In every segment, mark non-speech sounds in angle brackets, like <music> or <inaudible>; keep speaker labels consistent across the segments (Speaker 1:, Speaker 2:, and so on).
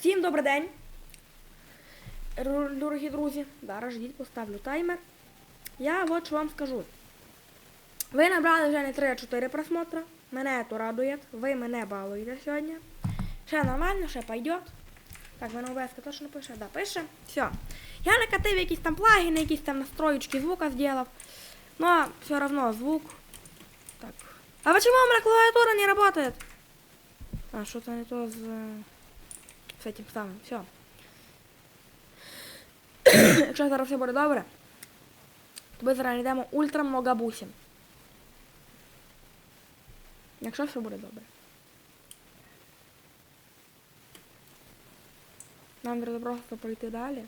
Speaker 1: Всім добрий день, дорогі друзі. Зараз ждіть, поставлю таймер. Я от що вам скажу. Ви набрали вже не 3-4 просмотра. Мене то радує. Ви мене балуєте сьогодні. Ще нормально, ще пойдет. Так, мене ОБС точно пише? Да, пише. Все. Я накатив якісь там плагіни, якісь там настроечки звука зробив. Но все равно звук. Так. А почему у меня клавиатура не работает? А, что-то не то с, э, с этим самым. Все. Якщо зараз все буде добре, то ми зараз йдемо ультра много бусин. Якщо все буде добре. Нам треба просто пройти далі.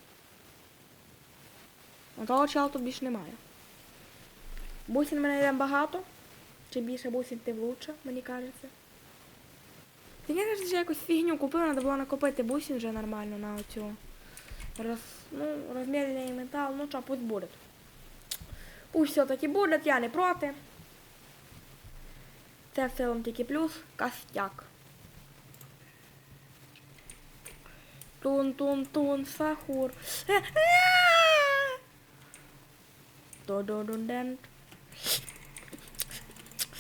Speaker 1: А того чела тут більше немає. Бусин мене йде багато. Чим більше бусин, тим лучше, мені кажеться. Не кажеш, що якусь фігню купила, треба було накопити бусин вже нормально на оцю. Роз, ну, розмірний метал, ну що, пусть буде. Пусть все-таки буде, я не проти. Це в цілому тільки плюс костяк. Тун-тун-тун, сахур. Е, е! До-до-до-ден.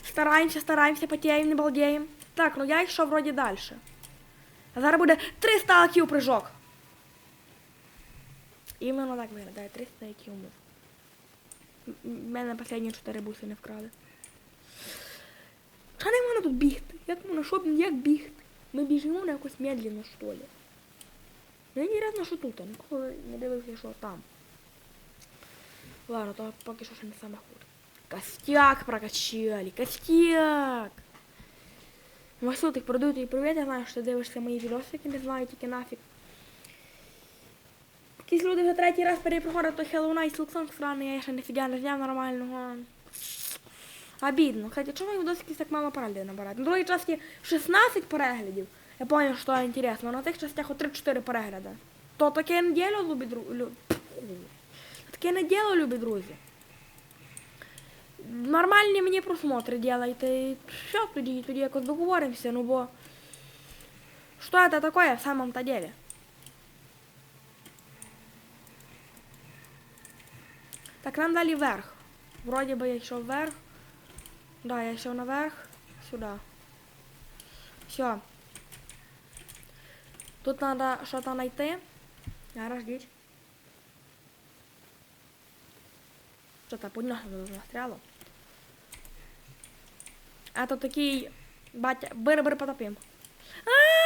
Speaker 1: Стараємося, стараємося, потіємо, не балдіємо. Так, ну я йшов вроді далі. А зараз буде 300 IQ прыжок. Іменно так виглядає 300 IQ мов. М- Мене останні 4 буси не вкрали. Що не можна тут бігти? Як можна, що, як бігти? Ми біжимо на якось медленно, що ли. Мені інтересно, що тут, я ніколи не дивився, що там. Ладно, то поки що ще не саме хуже. Костяк прокачали, костяк! Васю, так продаю тобі привіт, я знаю, що ти дивишся мої відосики, не знаю, тільки нафіг. Якісь люди вже третій раз перепроходять той Hello Night Silksong сраний, я ще ніфіга не зняв нормального. Обідно. Кстати, чому відосики так мало переглядів набирати? На другій часті 16 переглядів. Я понял, що інтересно, на тих частях от 3-4 перегляди. То таке не діло, любі друзі. Таке не діло, любі друзі. Нормальні мені просмотри делайте. І все, тоді, тоді якось договоримося, ну бо... Що это такое в самом-то деле? Так, нам дали вверх. Вроде бы я йшов вверх. Да, я йшов наверх. Сюда. Все. Тут надо что-то найти. Зараз ждіть. Что-то подняло застряло. А то такий батя. Бери-бери потопим. А!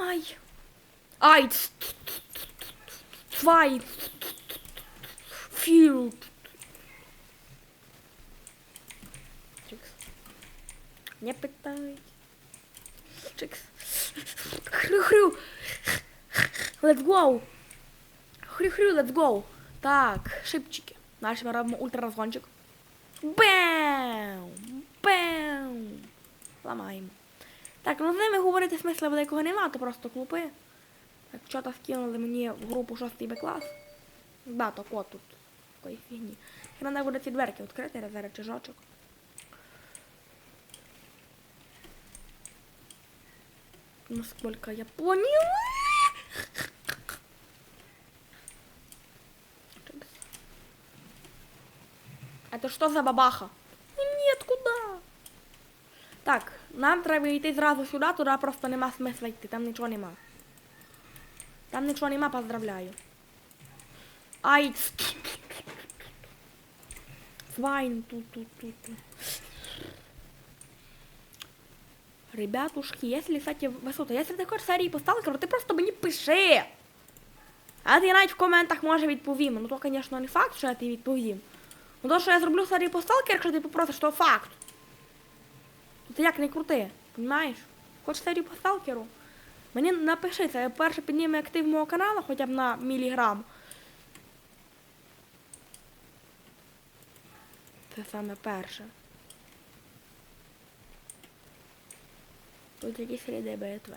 Speaker 1: Ай. Ай. Zwei. Viel. Чикс. Не питай. Чикс. Хрю-хрю. Let's go. Хрю-хрю, let's go. Так, шипчики. Наш ми робимо ультраразгончик. Бем! Бем! Ламаємо. Так, ну з ними говорити смисла великого нема, то просто клупи. Так, що-то скинули мені в групу 6 Б клас. Да, кот тут. Такої фігні. І треба буде ці дверки відкрити, зараз чижочок. Насколько я поняла. Это что за бабаха? Нет, куда? Так, нам треба йти зразу сюди, туди просто нема смисла йти, там нічого нема. Там нічого нема, поздравляю. Ай! Свайн тут, тут, тут. Ребятушки, если, кстати, Васута, если ти хочеш серії по сталкеру, ти просто мені пиши. А ти навіть в коментах може відповім. Ну то, звісно, не факт, що я тобі відповім. Ну то, що я зроблю серію по сталкеру, якщо ти попросиш, то факт. Ну, Ти як не крути, розумієш? Хочеш серію по сталкеру? Мені напиши, це перше підніме актив мого каналу, хоча б на міліграм. Це саме перше. Тут якісь ряди БТВ.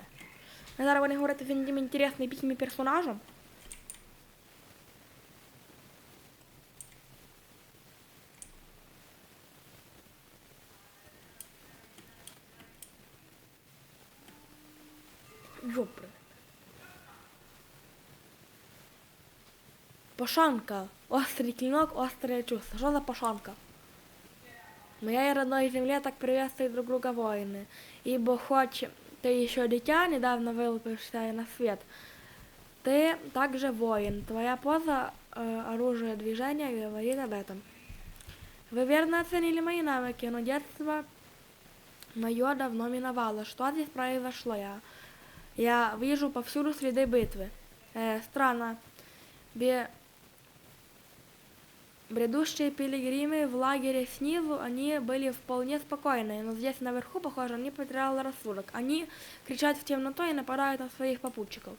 Speaker 1: Ми зараз вони говорити з одним інтересним піснім Добре. Пашанка. Острий клинок, острое чувство. Что за пашанка? Моей родной земле так приветствует друг друга воины. Ибо хоть ты еще дитя, недавно вылупившийся на свет, ты также воин. Твоя поза, э, оружие движения говорит об этом. Вы верно оценили мои навыки, но детство мое давно миновало. Что здесь произошло? Я я вижу повсюду следы битвы. Э, странно. Бе... Бредущие пилигримы в лагере снизу, они были вполне спокойны, но здесь наверху, похоже, они потеряли рассудок. Они кричат в темноту и нападают на своих попутчиков.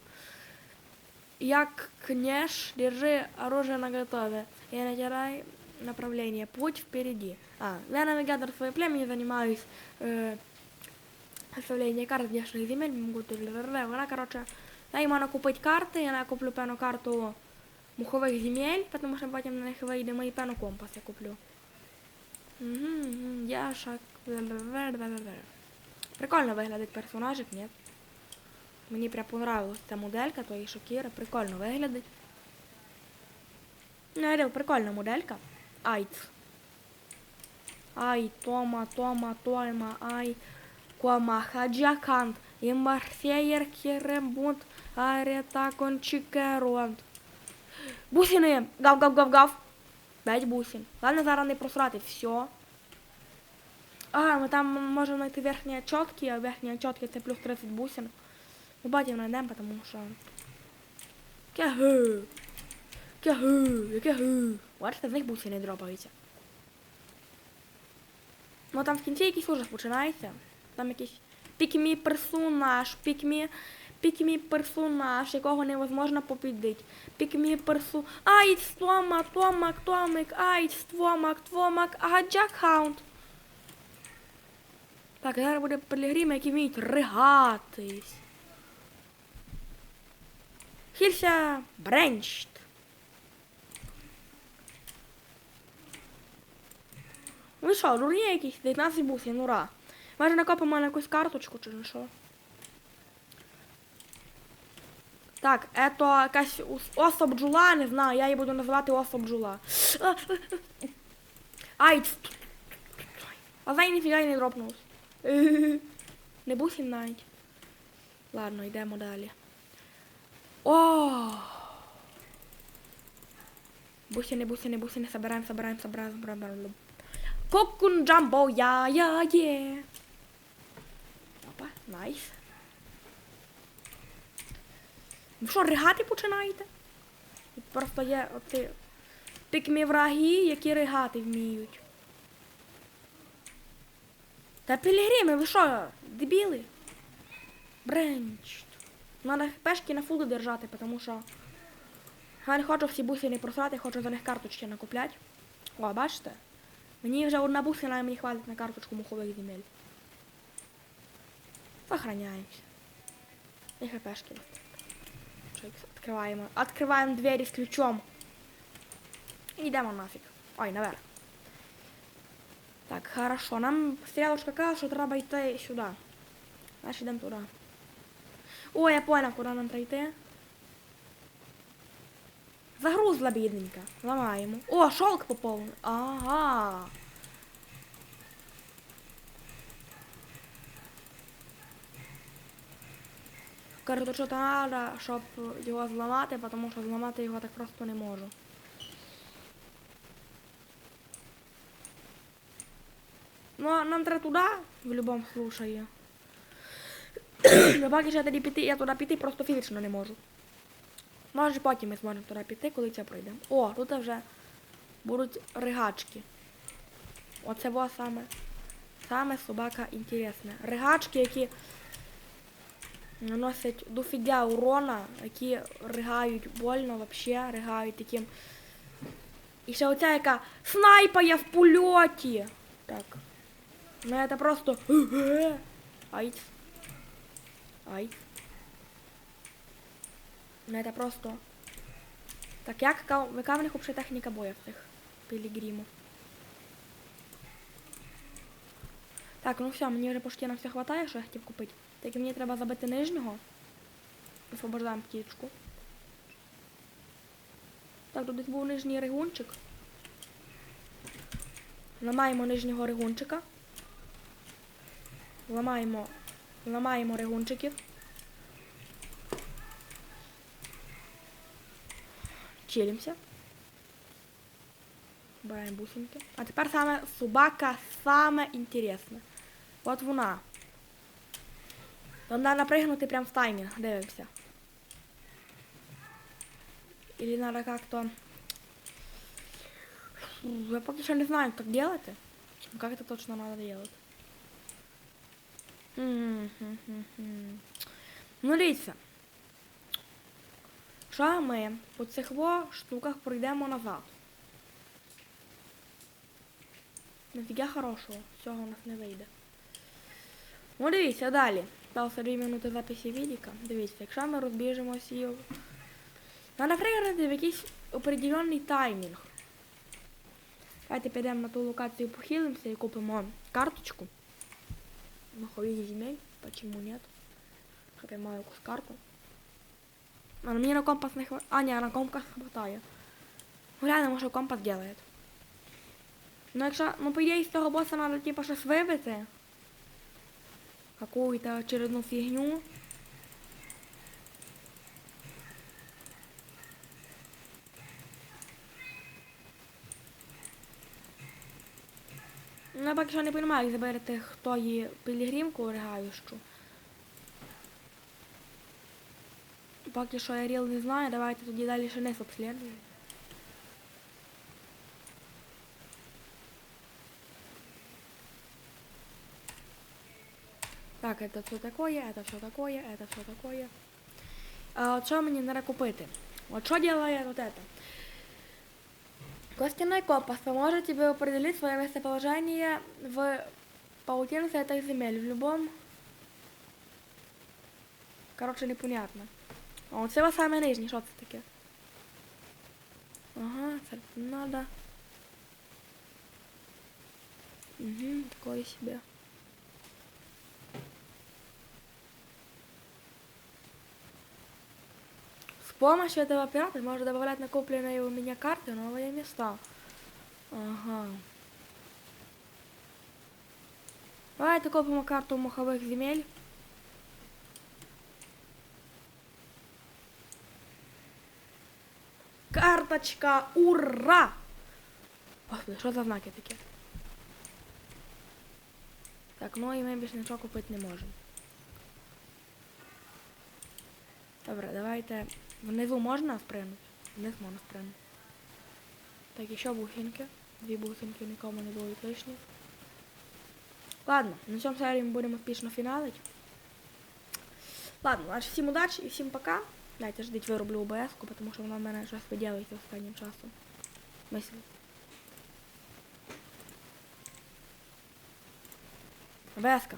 Speaker 1: Як княж, держи оружие наготове и натирай направление. Путь впереди. А, я навигатор своего племени занимаюсь э, составлением карт внешних земель. Могу тут вона, короче, я їм можна купити карти, я куплю певну карту мухових земель, тому що потім на них вийде і певну компас я куплю. Угу, я шак. Прикольно виглядить персонажик, ні? Мені прям понравилась ця моделька, тої Шакіри, прикольно виглядить. Ну, я прикольна моделька. Айц. Ай, Тома, Тома, Тойма, Ай, Кома, Хаджакант, і Марсеєр Кірембунт, Арета Кончикеронт. Бусини! Гав, гав, гав, гав. П'ять бусин. Ладно, зараз не просрати, все. А, ми там можемо знайти верхні очотки, а верхні очотки це плюс 30 бусин. Ми батьків знайдемо, тому що... Яке гу. Яке гу, яке гу. Бачите, з них бусини дропаються. Ну там в кінці якийсь ужас починається. Там якийсь пікмі персонаж, пікмі, пікмі персонаж, якого невозможно побідити. Пікмі персу... Ай, стомак, томак, томик, ай, ствомак, твомак, ага, джакхаунд. Так, зараз буде пілігрим, які вміють ригатись. Хілься бренчт. Ви що, дурні якісь? 19 бусин, ура. Може накопимо на якусь карточку чи на що? Так, ето якась ус- Осо бджола, не знаю, я її буду називати Осо бджола. А, а, а. Ай! А за ніфіга не дропнувся. <laughs> Не бусин навіть. Ладно, йдемо далі. О! Бусини, бусини, бусини, собираем, собираем, собираем, собираем. Кокун джамбо, я, я, є. Найс. Ви що, ригати починаєте? Тут Просто є оці пікмі враги, які ригати вміють. Та пілігрими, ви що, дебіли? Бренч. Надо пешки на фулу держати, тому що я не хочу всі бусини просрати, хочу за них карточки накупляти. О, бачите? Мені вже одна бусина і мені хватить на карточку мухових земель. Сохраняємося. І хпшки. Откриваємо. Откриваємо двері з ключом. І йдемо нафіг. Ой, наверх. Так, хорошо. Нам стрілочка каже, що треба йти сюди. Значить йдемо туди. О, я понял, куди нам прийти. Загрузла бідненька. Ламаємо. О, шелк поповнений. Ага. Що треба, щоб його зламати, тому що зламати його так просто не можу. Ну, а нам треба туди, в будь-якому случае. Ну, поки тоді піти, я туди піти просто фізично не можу. Може потім ми зможемо туди піти, коли це пройдемо. О, тут вже будуть ригачки. Оце во саме. Саме собака інтересна. Ригачки, які наносять дофіга урона, які ригають больно, вообще ригають таким. І ще оця яка снайпає в польоті. Так. Ну це просто. Ай. Ай. Ну это просто. Так, як, яка, в них взагалі техніка бою в цих пілігримів? Так, ну все, мені вже почти на все хватає, що я хотів купити. Так і мені треба забити нижнього. Освобождаємо птічку. Так, тут був нижній ригунчик. Ламаємо нижнього ригунчика. Ламаємо. Ламаємо ригунчиків. Чилимся. Беремо бусинки. А тепер саме собака саме інтересне. От вона. Нам треба напригнути прям в таймінг. Дивимося. Или надо как-то... Я пока что не знаю, как делать. Но Как это точно надо делать. Ну, дивіться. Що ми по цих штуках пройдемо назад. Нафіга хорошого, цього у нас не вийде. Ну, дивіться, далі. Сталося 2 минути записі відіка. Дивіться, якщо ми розбіжимося. Треба приграти в якийсь определенний таймінг. Давайте підемо на ту локацію похилимося і купимо карточку. Маховик земель. Почему нет? Хотя маю якусь карту. А на мені на компас не хватає. А, ні, на компас хватає. Глянемо, що компас делает. Ну якщо, ну по ідеї з цього боса треба типа щось вибити. Какую-то очередну фігню. Ну, я поки що не розумію, як заберете хто її пілігримку ригающу. Поки що я ріл не знаю, давайте тоді далі ще не обслідуємо. Так, это все такое, это все такое, это все такое. А, от що мені треба купити? От що делает вот это? Костяной компас поможет тебе определить свое местоположение в паутинце этой земель, в любом... Короче, непонятно. О, це ось саме нижній, що це таке? Ага, це не надо. Угу, такое себе. помощью этого оператора можно добавлять накопленные у меня карты в новые места. Ага. Давайте купимо карту махових земель. Карточка! Ура! Господи, що за знаки такі? Так, ну і ми більше нічого купити не можемо. Добре, давайте. Внизу можна спригнути? Вниз можна спригнути. Так, і ще бусинки. Дві бусинки нікому не будуть лишні. Ладно, на цьому серії ми будемо успішно фіналити. Ладно, значить всім удачі і всім пока. Дайте ждіть вироблю ОБС-ку, тому що вона в мене щось виділиться останнім часом. Мислю. ОБС-ка.